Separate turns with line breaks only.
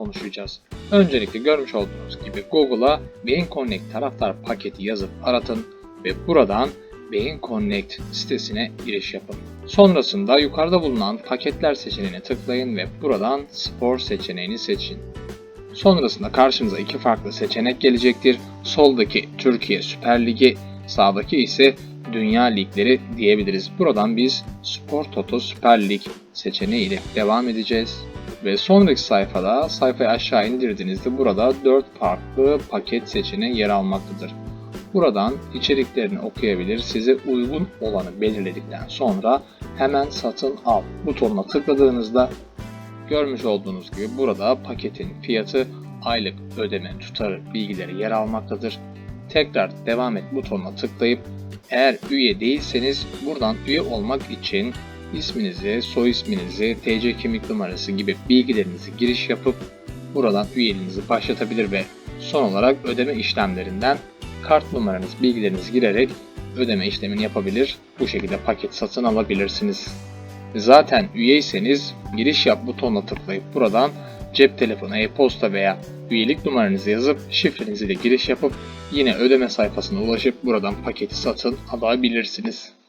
konuşacağız. Öncelikle görmüş olduğunuz gibi Google'a Beyin Connect taraftar paketi yazıp aratın ve buradan Beyin Connect sitesine giriş yapın. Sonrasında yukarıda bulunan paketler seçeneğine tıklayın ve buradan spor seçeneğini seçin. Sonrasında karşınıza iki farklı seçenek gelecektir. Soldaki Türkiye Süper Ligi, sağdaki ise Dünya Ligleri diyebiliriz. Buradan biz Spor Toto Süper Lig seçeneği ile devam edeceğiz. Ve sonraki sayfada sayfayı aşağı indirdiğinizde burada 4 farklı paket seçeneği yer almaktadır. Buradan içeriklerini okuyabilir, size uygun olanı belirledikten sonra hemen satın al butonuna tıkladığınızda görmüş olduğunuz gibi burada paketin fiyatı, aylık ödeme tutarı bilgileri yer almaktadır. Tekrar devam et butonuna tıklayıp eğer üye değilseniz buradan üye olmak için isminizi, soy isminizi, TC kimlik numarası gibi bilgilerinizi giriş yapıp buradan üyeliğinizi başlatabilir ve son olarak ödeme işlemlerinden kart numaranız, bilgilerinizi girerek ödeme işlemini yapabilir. Bu şekilde paket satın alabilirsiniz. Zaten üyeyseniz giriş yap butonuna tıklayıp buradan cep telefonu, e-posta veya üyelik numaranızı yazıp şifrenizi de giriş yapıp yine ödeme sayfasına ulaşıp buradan paketi satın alabilirsiniz.